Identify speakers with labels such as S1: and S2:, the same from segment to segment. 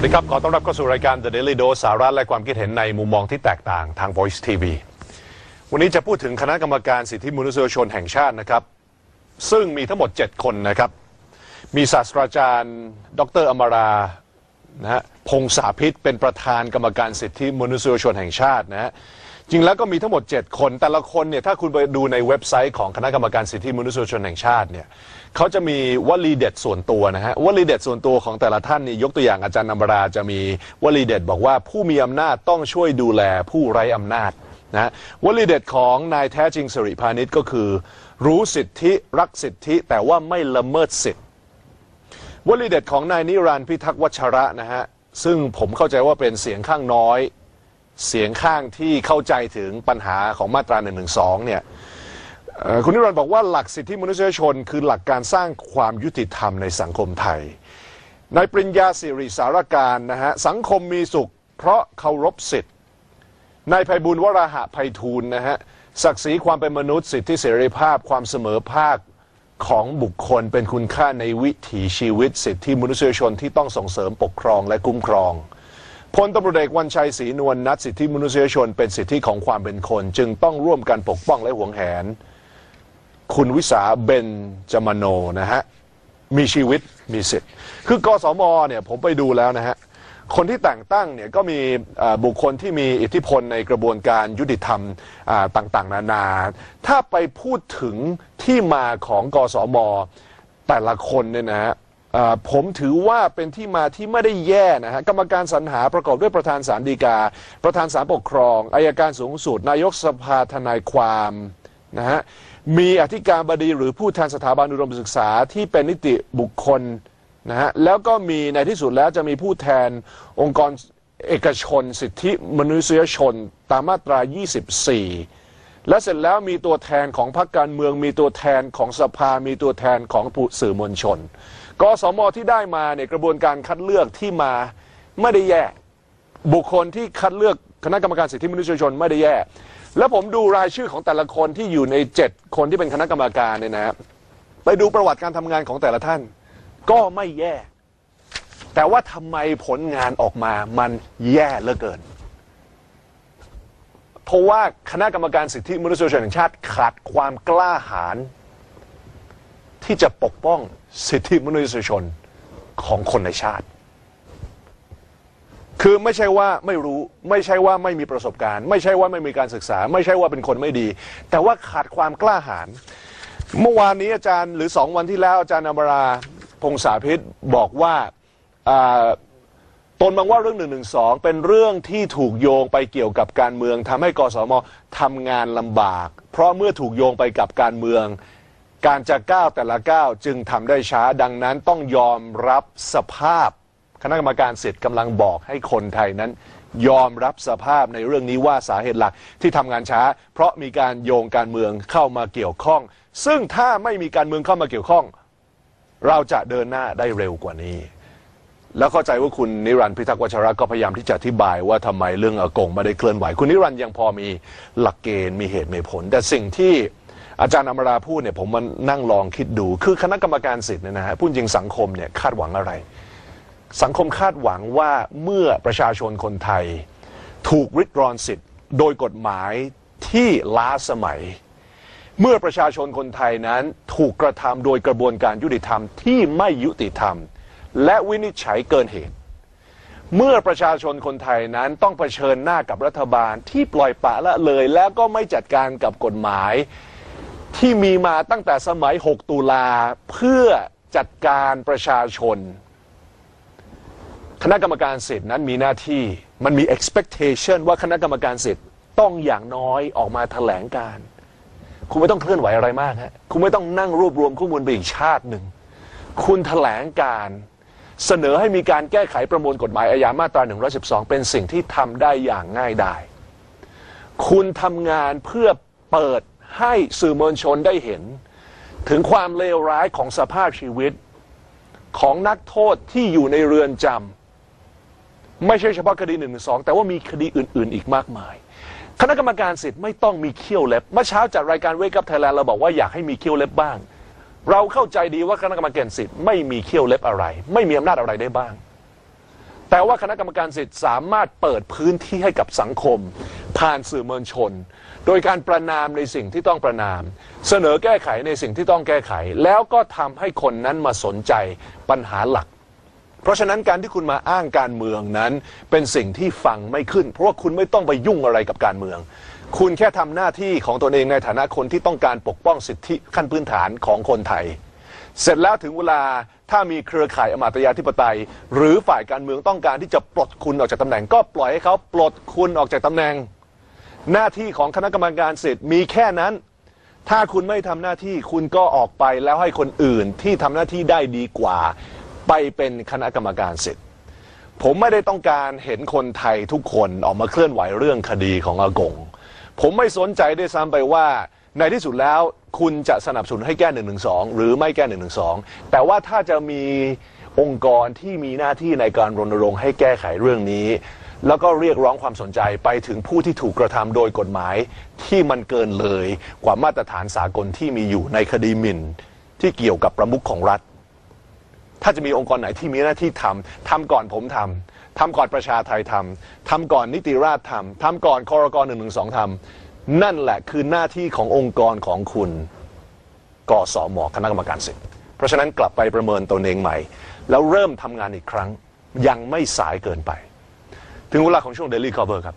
S1: วัสดีครับ ขอต้อนรับเข้าสู่รายการ The Daily Dose สาระและความคิดเห็นในมุมมองที่แตกต่างทาง Voice TV วันนี้จะพูดถึงคณะกรรมการสิทธิมนุษยชนแห่งชาตินะครับ ซึ่งมีทั้งหมด 7 คนนะครับ มีศาสตราจารย์ ดรอมรานะฮะพงษาพิษเป็นประธานกรรมการสิทธิมนุษยชนแห่งชาตินะฮะ จริงแล้วก็มีทั้งหมด 7 คน แต่ละคนเนี่ยถ้าคุณไปดูในเว็บไซต์ของคณะกรรมการสิทธิมนุษยชนแห่งชาติเนี่ยเขาจะมีวลีเด็ดส่วนตัวนะฮะวลีเด็ดส่วนตัวของแต่ละท่านนี่ยกตัวอย่างอาจารย์นำราจะมีวลีเด็ดบอกว่าผู้มีอำนาจต้องช่วยดูแลผู้ไร้อำนาจนะวลีเด็ดของนายแท้จริงสิริพานิชก็คือ รู้สิทธิรักสิทธิ แต่ว่าไม่ละเมิดสิทธิวลีเด็ดของนายนิรันดร์พิทักษ์วัชระนะฮะซึ่งผมเข้าใจว่าเป็นเสียงข้างน้อย เสียงข้างที่เข้าใจถึงปัญหาของมาตรา1นึเนี่ยคุณนิรันดร์บอกว่าหลักสิทธิมนุษยชน คือหลักการสร้างความยุติธรรมในสังคมไทยในปริญญาสิริสารการนะฮะสังคมมีสุข เพราะเคารพสิทธินายไพบุญวราหะไพฑูรย์นะฮะศักดิ์ศรีความเป็นมนุษย์สิทธิเสรีภาพความเสมอภาคของบุคคลเป็นคุณค่าในวิถีชีวิตสิทธิมนุษยชนที่ต้องส่งเสริมปกครองและคุ้มครอง พลตำรวจเอกวันชัยศรีนวลนัดสิทธิมนุษยชนเป็นสิทธิของความเป็นคน จึงต้องร่วมกันปกป้องและหวงแหน คุณวิสาเบนจมโนนะฮะ มีชีวิตมีสิทธิ์ คือกสมเนี่ยผมไปดูแล้วนะฮะ คนที่แต่งตั้งเนี่ยก็มีบุคคลที่มีอิทธิพลในกระบวนการยุติธรรมต่างๆ นานา ถ้าไปพูดถึงที่มาของกสมแต่ละคนเนี่ยนะฮะ ผมถือว่าเป็นที่มาที่ไม่ได้แย่นะฮะกรรมการสรรหาประกอบด้วยประธานศาลฎีกา ประธานศาลปกครองอายการสูงสุด นายกสภาทนายความนะฮะมีอธิการบดีหรือผู้แทนสถาบันอุดมศึกษาที่เป็นนิติบุคคลนะฮะแล้วก็มีในที่สุดแล้วจะมีผู้แทนองค์กรเอกชน สิทธิมนุษยชนตามมาตรา 24 และเสร็จแล้วมีตัวแทนของพรรคการเมือง มีตัวแทนของสภา มีตัวแทนของผู้สื่อมวลชน กสมที่ได้มาเนี่ยกระบวนการคัดเลือกที่มาไม่ได้แย่บุคคลที่คัดเลือกคณะกรรมการสิทธิมนุษยชนไม่ได้แย่ แล้วผมดูรายชื่อของแต่ละคนที่อยู่ใน7คนที่เป็นคณะกรรมการเนี่ยนะไปดูประวัติการทำงานของแต่ละท่าน ก็ไม่แย่ แต่ว่าทำไมผลงานออกมามันแย่เหลือเกิน เพราะว่าคณะกรรมการสิทธิมนุษยชนแห่งชาติขาดความกล้าหาญ ที่จะปกป้องสิทธิมนุษยชนของคนในชาติ คือไม่ใช่ว่าไม่รู้ไม่ใช่ว่าไม่มีประสบการณ์ ไม่ใช่ว่าไม่มีการศึกษา ไม่ใช่ว่าเป็นคนไม่ดี แต่ว่าขาดความกล้าหาญเมื่อวานนี้อาจารย์หรือสองวันที่แล้วอาจารย์อมราพงษาพิษบอกว่าตนมองว่าเรื่องหนึ่งหนึ่งสองเป็นเรื่องที่ถูกโยงไปเกี่ยวกับการเมืองทำให้กสมทำงานลำบาก เพราะเมื่อถูกโยงไปกับการเมือง การจะก้าวแต่ละก้าวจึงทำได้ช้าดังนั้นต้องยอมรับสภาพ คณะกรรมการเสิทธิ์กำลังบอกให้คนไทยนั้น ยอมรับสภาพในเรื่องนี้ว่าสาเหตุหลักที่ทำงานช้า เพราะมีการโยงการเมืองเข้ามาเกี่ยวข้อง ซึ่งถ้าไม่มีการเมืองเข้ามาเกี่ยวข้อง เราจะเดินหน้าได้เร็วกว่านี้ แล้วเข้าใจว่าคุณนิรันดร์พิทักษ์วัชระก็พยายามที่จะอธิบายว่าทำไมเรื่องอากงไม่ได้เคลื่อนไหว คุณนิรันดร์ยังพอมีหลักเกณฑ์มีเหตุมีผล แต่สิ่งที่ อาจารย์อมราพูดเนี่ยผมมันนั่งลองคิดดู คือคณะกรรมการสิทธิ์เนี่ยนะฮะพูดจริงสังคมเนี่ยคาดหวังอะไร สังคมคาดหวังว่าเมื่อประชาชนคนไทย ถูกริดรอนสิทธิ์ โดยกฎหมายที่ล้าสมัย เมื่อประชาชนคนไทยนั้นถูกกระทำโดยกระบวนการยุติธรรมที่ไม่ยุติธรรม และวินิจฉัยเกินเหตุเมื่อประชาชนคนไทยนั้นต้องเผชิญหน้ากับรัฐบาลที่ปล่อยปละละเลย แล้วก็ไม่จัดการกับกฎหมาย ที่มีมาตั้งแต่สมัย 6 ตุลาเพื่อจัดการประชาชน คณะกรรมการสิทธินั้นมีหน้าที่มันมี expectation ว่าคณะกรรมการสิทธิ์ต้องอย่างน้อยออกมาแถลงการ คุณไม่ต้องเคลื่อนไหวอะไรมากฮะคุณไม่ต้องนั่งรวบรวมข้อมูลไปอีกชาติหนึ่ง คุณแถลงการเสนอให้มีการแก้ไขประมวลกฎหมายอาญามาตรา 112 เป็นสิ่งที่ทำได้อย่างง่ายดาย คุณทำงานเพื่อเปิด ให้สื่อมวลชนได้เห็น ถึงความเลวร้ายของสภาพชีวิตของนักโทษที่อยู่ในเรือนจำไม่ใช่เฉพาะคดี1นึแต่ว่ามีคดีอื่น ๆ อีกมากมาย คณะกรรมการสิทธิ์ไม่ต้องมีเขี้ยวเล็บเมื่อเช้าจัดรายการเวกับไทยแลนด์เราบอกว่าอยากให้มีเขี้ยวเล็บบ้าง เราเข้าใจดีว่าคณะกรรมการสิทธิ์ไม่มีเขี้ยวเล็บอะไร ไม่มีอำนาจอะไรได้บ้าง แต่ว่าคณะกรรมการสิทธิ์สามารถเปิดพื้นที่ให้กับสังคม ผ่านสื่อมวลชน โดยการประนามในสิ่งที่ต้องประนาม เสนอแก้ไขในสิ่งที่ต้องแก้ไข แล้วก็ทำให้คนนั้นมาสนใจปัญหาหลัก เพราะฉะนั้นการที่คุณมาอ้างการเมืองนั้น เป็นสิ่งที่ฟังไม่ขึ้น เพราะว่าคุณไม่ต้องไปยุ่งอะไรกับการเมือง คุณแค่ทำหน้าที่ของตนเองในฐานะคนที่ต้องการปกป้องสิทธิขั้นพื้นฐานของคนไทย เสร็จแล้วถึงเวลา ถ้ามีเครือข่ายอมาตยาธิปไตย หรือฝ่ายการเมืองต้องการที่จะปลดคุณออกจากตำแหน่ง ก็ปล่อยให้เขาปลดคุณออกจากตำแหน่ง หน้าที่ของคณะกรรมการสิทธิ์มีแค่นั้น ถ้าคุณไม่ทำหน้าที่คุณก็ออกไปแล้วให้คนอื่นที่ทำหน้าที่ได้ดีกว่า ไปเป็นคณะกรรมการสิทธิ์ ผมไม่ได้ต้องการเห็นคนไทยทุกคนออกมาเคลื่อนไหวเรื่องคดีของอากง ผมไม่สนใจด้วยซ้ำไปว่าในที่สุดแล้ว คุณจะสนับสนุนให้แก้1นึหรือไม่แก้1นึแต่ว่าถ้าจะมีองค์กรที่มีหน้าที่ในการรณรงค์ให้แก้ไขเรื่องนี้ แล้วก็เรียกร้องความสนใจไปถึงผู้ที่ถูกกระทำโดยกฎหมายที่มันเกินเลยกว่ามาตรฐานสากลที่มีอยู่ในคดีหมิ่น ที่เกี่ยวกับประมุขของรัฐ ถ้าจะมีองค์กรไหนที่มีหน้าที่ทำทำก่อนผมทำทำก่อนประชาไทยทำทำก่อนนิติราษฎร์ทำทำก่อนคอรกรหนึ่งหนึ่งสองทำ นั่นแหละคือหน้าที่ขององค์กรของคุณกสอมคณะกรรมการสิทธิ์เพราะฉะนั้นกลับไปประเมินตนเองใหม่ แล้วเริ่มทำงานอีกครั้ง ยังไม่สายเกินไป ถึงเวลาของช่วง Daily Cover ครับ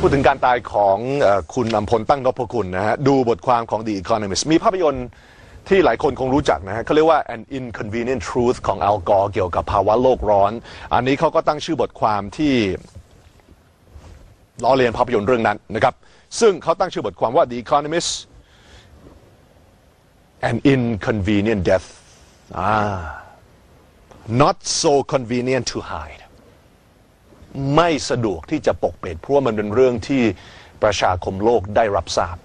S1: พูดถึงการตายของอคุณอำพลตั้งนพคุณนะฮะ ดูบทความของ The Economist มีภาพยนตร์ที่หลายคนคงรู้จักนะฮะเขาเรียกว่า an inconvenient truth ของอัลกอร์เกี่ยวกับภาวะโลกร้อน อันนี้เขาก็ตั้งชื่อบทความที่ ล้อเลียนภาพยนตร์เรื่องนั้นนะครับ ซึ่งเขาตั้งชื่อบทความว่า The Economist an inconvenient death ah not so convenient to hide ไม่สะดวกที่จะปกปิดเพราะว่ามันเป็นเรื่องที่ประชาคมโลกได้รับทราบ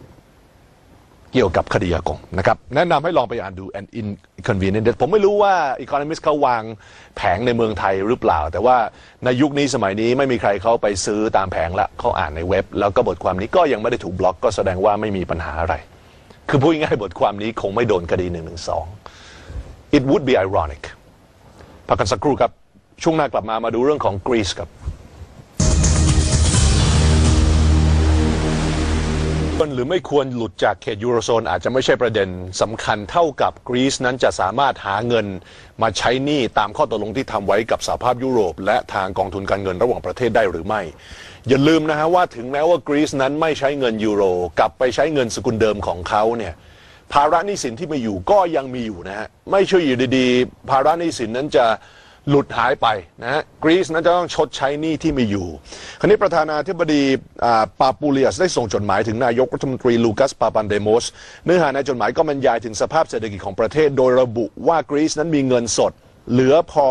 S1: เกี่ยวกับคดีอากงนะครับแนะนำให้ลองไปอ่านดู an inconvenient death ผมไม่รู้ว่า Economist เขาวางแผงในเมืองไทยหรือเปล่า แต่ว่าในยุคนี้สมัยนี้ไม่มีใครเขาไปซื้อตามแผงละเขาอ่านในเว็บ แล้วก็บทความนี้ก็ยังไม่ได้ถูกบล็อกก็แสดงว่าไม่มีปัญหาอะไร คือพูดง่ายๆบทความนี้คงไม่โดนคดี1นึ it would be ironic พักกันสักครู่ครับช่วงหน้ากลับมามาดูเรื่องของกรีซครับ ควรหรือไม่ควรหลุดจากเขตยูโรโซนอาจจะไม่ใช่ประเด็นสำคัญเท่ากับกรีซนั้นจะสามารถหาเงินมาใช้หนี้ตามข้อตกลงที่ทำไว้กับสหภาพยุโรป และทางกองทุนการเงินระหว่างประเทศได้หรือไม่ อย่าลืมนะฮะว่าถึงแม้ว่ากรีซนั้นไม่ใช้เงินยูโรกลับไปใช้เงินสกุลเดิมของเขาเนี่ยภาระหนี้สินที่มีอยู่ก็ยังมีอยู่นะฮะไม่ใช่อยู่ดีๆ ภาระหนี้สินนั้นจะ หลุดหายไปนะฮะกรีซนั้นจะต้องชดใช้หนี้ที่มีอยู่ คราวนี้ประธานาธิบดีอ่าปาปูเลียสได้ส่งจดหมายถึงนายกรัฐมนตรีลูคัสปาปันเดโมสเนื้อหาในจดหมายก็บรรยายถึงสภาพเศรษฐกิจของประเทศ โดยระบุว่ากรีซนั้นมีเงินสดเหลือพอ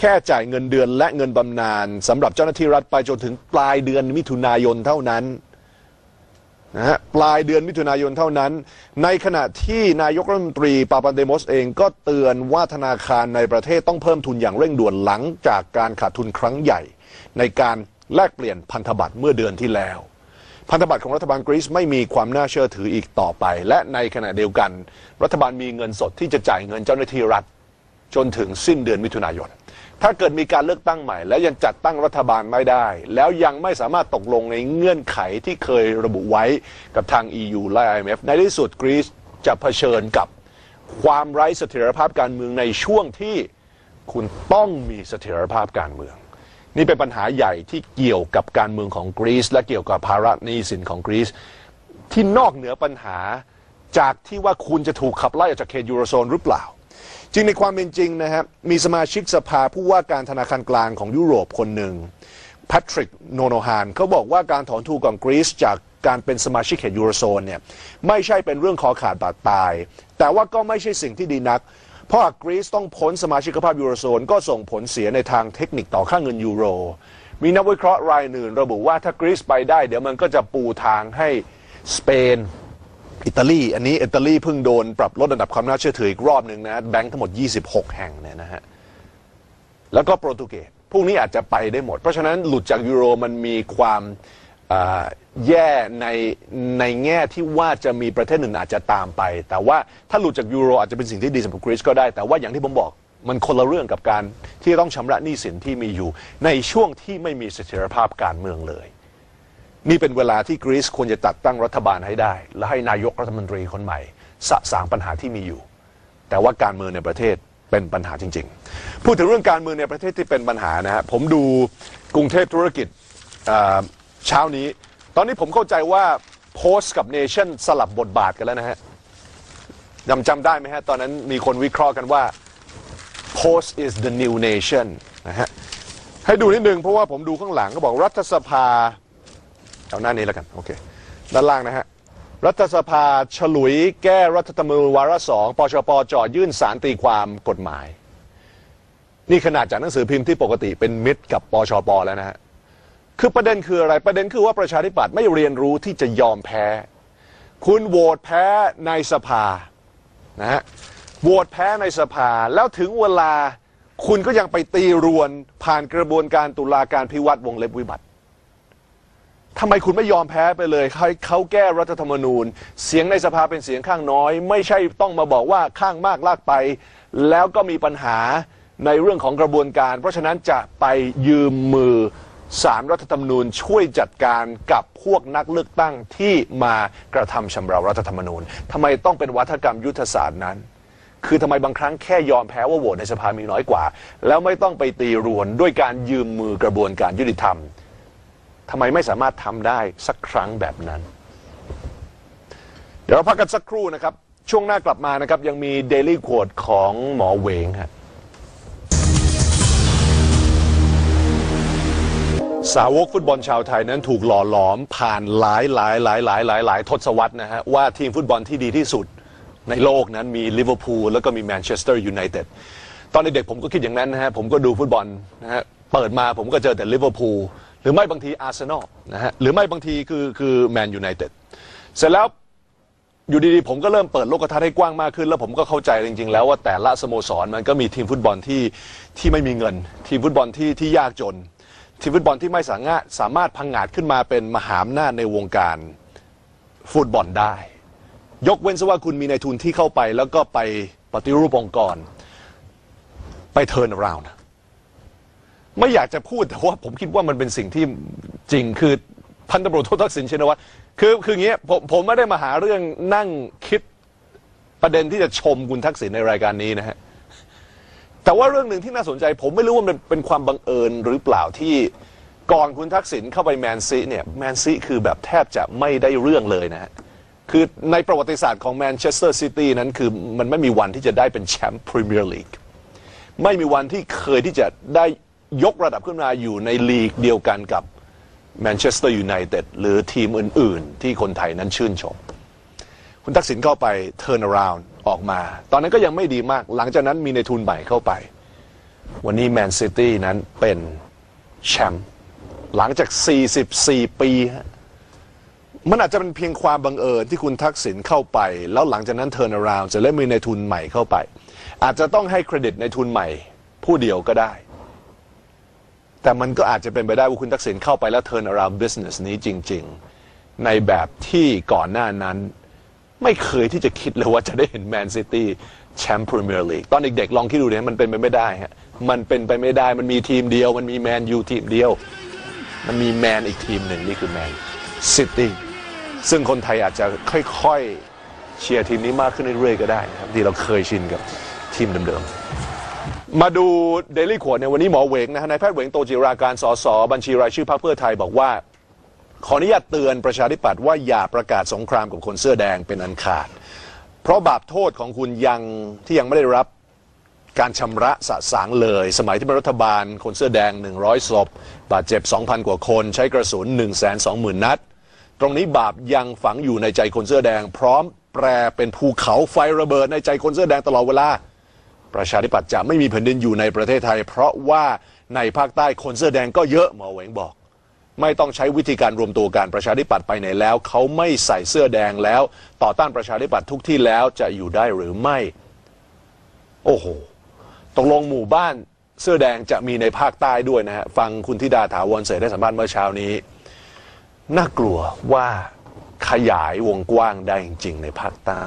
S1: แค่จ่ายเงินเดือนและเงินบำนาญสำหรับเจ้าหน้าที่รัฐไปจนถึงปลายเดือนมิถุนายนเท่านั้น นะฮะปลายเดือนมิถุนายนเท่านั้น ในขณะที่นายกรัฐมนตรีปาปันเดโมสเองก็เตือนว่าธนาคารในประเทศต้องเพิ่มทุนอย่างเร่งด่วนหลังจากการขาดทุนครั้งใหญ่ ในการแลกเปลี่ยนพันธบัตรเมื่อเดือนที่แล้ว พันธบัตรของรัฐบาลกรีซไม่มีความน่าเชื่อถืออีกต่อไป และในขณะเดียวกัน รัฐบาลมีเงินสดที่จะจ่ายเงินเจ้าหน้าที่รัฐ จนถึงสิ้นเดือนมิถุนายน ถ้าเกิดมีการเลือกตั้งใหม่ แล้วยังจัดตั้งรัฐบาลไม่ได้ แล้วยังไม่สามารถตกลงในเงื่อนไขที่เคยระบุไว้กับทาง EU และ IMF ในที่สุดกรีซจะเผชิญกับความไร้เสถียรภาพการเมืองในช่วงที่คุณต้องมีเสถียรภาพการเมือง นี่เป็นปัญหาใหญ่ที่เกี่ยวกับการเมืองของกรีซและเกี่ยวกับภาระหนี้สินของกรีซที่นอกเหนือปัญหาจากที่ว่าคุณจะถูกขับไล่ออกจากเขตยูโรโซนหรือเปล่า จริงในความเป็นจริงนะครับมีสมาชิกสภาผู้ว่าการธนาคารกลางของยุโรปคนหนึ่งแพทริกโนโนฮานเขาบอกว่าการถอนทูของกรีซจากการเป็นสมาชิกเขตยูโรโซนเนี่ยไม่ใช่เป็นเรื่องคอขาดบาดตาย แต่ว่าก็ไม่ใช่สิ่งที่ดีนัก เพราะหากกรีซต้องพ้นสมาชิกภาพยูโรโซนก็ส่งผลเสียในทางเทคนิคต่อค่าเงินยูโร มีนักวิเคราะห์รายหนึ่งระบุว่าถ้ากรีซไปได้เดี๋ยวมันก็จะปูทางให้สเปน อิตาลีอันนี้อิตาลีเพิ่งโดนปรับลดระดับความน่าเชื่อถืออีกรอบหนึ่งนะแบงค์ทั้งหมด 26 แห่งเนี่ยนะฮะแล้วก็โปรตุเกสพวกนี้อาจจะไปได้หมด เพราะฉะนั้นหลุดจากยูโรมันมีความแย่ในในแง่ที่ว่าจะมีประเทศหนึ่งอาจจะตามไป แต่ว่าถ้าหลุดจากยูโรอาจจะเป็นสิ่งที่ดีสำหรับกรีซก็ได้ แต่ว่าอย่างที่ผมบอกมันคนละเรื่องกับการที่ต้องชำระหนี้สินที่มีอยู่ ในช่วงที่ไม่มีเสถียรภาพการเมืองเลย นี่เป็นเวลาที่กรีซควรจะตัดตั้งรัฐบาลให้ได้ และให้นายกรัฐมนตรีคนใหม่ สะสางปัญหาที่มีอยู่ แต่ว่าการเมืองในประเทศเป็นปัญหาจริง ๆ พูดถึงเรื่องการเมืองในประเทศที่เป็นปัญหานะฮะผมดูกรุงเทพธุรกิจเช้านี้ ตอนนี้ผมเข้าใจว่าโพสต์กับเนชั่นสลับบทบาทกันแล้วนะฮะจำจำได้ไหมฮะ ตอนนั้นมีคนวิเคราะห์กันว่า Post is the new nation นะฮะ ให้ดูนิดนึงเพราะว่าผมดูข้างหลังก็บอกรัฐสภา เอาหน้านี้แล้วกันโอเคด้านล่างนะฮะรัฐสภาฉลุยแก้รัฐธรรมนูญวาระสองปชปจอยื่นสารตีความกฎหมาย นี่ขนาดจากหนังสือพิมพ์ที่ปกติเป็นมิตรกับปชปแล้วนะฮะคือประเด็นคืออะไรประเด็นคือว่าประชาธิปัตย์ไม่เรียนรู้ที่จะยอมแพ้ คุณโหวตแพ้ในสภานะฮะโหวตแพ้ในสภาแล้วถึงเวลาคุณก็ยังไปตีรวนผ่านกระบวนการตุลาการพิวัตรวงเล็บวิบัติ ทำไมคุณไม่ยอมแพ้ไปเลยเขาเขาแก้รัฐธรรมนูญ เสียงในสภาเป็นเสียงข้างน้อย ไม่ใช่ต้องมาบอกว่าข้างมากลากไป แล้วก็มีปัญหาในเรื่องของกระบวนการ เพราะฉะนั้นจะไปยืมมือสารรัฐธรรมนูญช่วยจัดการกับพวกนักเลือกตั้งที่มากระทำชำเรารัฐธรรมนูญทำไมต้องเป็นวัฒกรรมยุทธศาสตร์นั้น คือทำไมบางครั้งแค่ยอมแพ้ว่าโหวตในสภามีน้อยกว่า แล้วไม่ต้องไปตีรวนด้วยการยืมมือกระบวนการยุติธรรม ทำไมไม่สามารถทำได้สักครั้งแบบนั้น เดี๋ยวเราพักกันสักครู่นะครับ ช่วงหน้ากลับมานะครับ ยังมี Daily Quote ของหมอเวงฮะสาวกฟุตบอลชาวไทยนั้นถูกหล่อหลอมผ่านหลายหลายหลายหลายหลายหลายทศวรรษนะฮะ ว่าทีมฟุตบอลที่ดีที่สุดในโลกนั้นมีลิเวอร์พูลแล้วก็มีแมนเชสเตอร์ยูไนเต็ดตอนเด็กๆผมก็คิดอย่างนั้นนะฮะ ผมก็ดูฟุตบอลนะฮะ เปิดมาผมก็เจอแต่ลิเวอร์พูล รือไม่บางทีอาร์เซนอลนะฮะหรือไม่บางทีคือคือแมนยูไนเต็ดเสร็จแล้วอยู่ดีๆ ผมก็เริ่มเปิดโลกทัศน์ให้กว้างมากขึ้น แล้วผมก็เข้าใจจริงๆ แล้วว่าแต่ละสโมสรมันก็มีทีมฟุตบอลที่ที่ไม่มีเงิน ทีมฟุตบอลที่ที่ยากจน ทีมฟุตบอลที่ไม่สามารถสามารถพังงาดขึ้นมาเป็นมหาอำนาจในวงการฟุตบอลได้ ยกเว้นซะว่าคุณมีในายทุนที่เข้าไป แล้วก็ไปปฏิรูปองค์กร ไปเทิร์น around ไม่อยากจะพูดแต่ว่าผมคิดว่ามันเป็นสิ่งที่จริงคือพันตำรวจโททักษิณชินวัตรคือคืออย่างเงี้ยผมผมไม่ได้มาหาเรื่องนั่งคิดประเด็นที่จะชมคุณทักษิณในรายการนี้นะฮะแต่ว่าเรื่องหนึ่งที่น่าสนใจ ผมไม่รู้ว่ามันเป็นความบังเอิญหรือเปล่าที่ก่อนคุณทักษิณเข้าไปแมนซีเนี่ยแมนซีคือแบบแทบจะไม่ได้เรื่องเลยนะฮะคือในประวัติศาสตร์ของแมนเชสเตอร์ซิตี้นั้นคือมันไม่มีวันที่จะได้เป็นแชมป์พรีเมียร์ลีกไม่มีวันที่เคยที่จะได้ ยกระดับขึ้นมาอยู่ในลีกเดียวกันกับแมนเชสเตอร์ยูไนเต็ดหรือทีมอื่น ๆ ที่คนไทยนั้นชื่นชม คุณทักษิณเข้าไป turn around ออกมา ตอนนั้นก็ยังไม่ดีมาก หลังจากนั้นมีในทุนใหม่เข้าไป วันนี้แมนซิตี้นั้นเป็นแชมป์หลังจาก 44 ปี มันอาจจะเป็นเพียงความบังเอิญที่คุณทักษิณเข้าไป แล้วหลังจากนั้น turn around จะเริ่มมีในทุนใหม่เข้าไป อาจจะต้องให้เครดิตในทุนใหม่ผู้เดียวก็ได้ แต่มันก็อาจจะเป็นไปได้ว่าคุณทักษิณเข้าไปแล้ว turn around business นี้จริง ๆ ในแบบที่ก่อนหน้านั้น ไม่เคยที่จะคิดเลยว่าจะได้เห็นแมนซิตี้แชมป์พรีเมียร์ลีกตอนเด็กๆ ลองคิดดูเนี่ยมันเป็นไปไม่ได้ฮะมันเป็นไปไม่ได้มันมีทีมเดียว มันมีแมนยูทีมเดียว มันมีแมนอีกทีมหนึ่งนี่คือแมนซิตี้ซึ่งคนไทยอาจจะค่อยๆ เชียร์ทีมนี้มากขึ้นเรื่อยๆ ก็ได้นะครับที่เราเคยชินกับทีมเดิมๆ มาดูเดลี่ขวดในวันนี้หมอเหวงนะฮะนายแพทย์เหวงโตจิราการสสบัญชีรายชื่อพรรคเพื่อไทยบอกว่า ขออนุญาตเตือนประชาธิปัตย์ว่าอย่าประกาศสงครามกับคนเสื้อแดงเป็นอันขาด เพราะบาปโทษของคุณยังที่ยังไม่ได้รับการชำระสะสางเลย สมัยที่เป็นรัฐบาลคนเสื้อแดง 100ศพบาดเจ็บ 2,000 กว่าคน ใช้กระสุน 120,000 นัด ตรงนี้บาปยังฝังอยู่ในใจคนเสื้อแดง พร้อมแปรเป็นภูเขาไฟระเบิดในใจคนเสื้อแดงตลอดเวลา ประชาธิปัตย์จะไม่มีแผ่นดินอยู่ในประเทศไทย เพราะว่าในภาคใต้คนเสื้อแดงก็เยอะหมอเหวงบอก ไม่ต้องใช้วิธีการรวมตัวกันประชาธิปัตย์ไปไหนแล้ว เขาไม่ใส่เสื้อแดงแล้ว ต่อต้านประชาธิปัตย์ทุกที่แล้วจะอยู่ได้หรือไม่ โอ้โหตกลงหมู่บ้านเสื้อแดงจะมีในภาคใต้ด้วยนะฮะฟังคุณธิดาถาวรเสดได้สัมภาษณ์เมื่อเช้านี้ น่ากลัวว่าขยายวงกว้างได้จริงๆในภาคใต้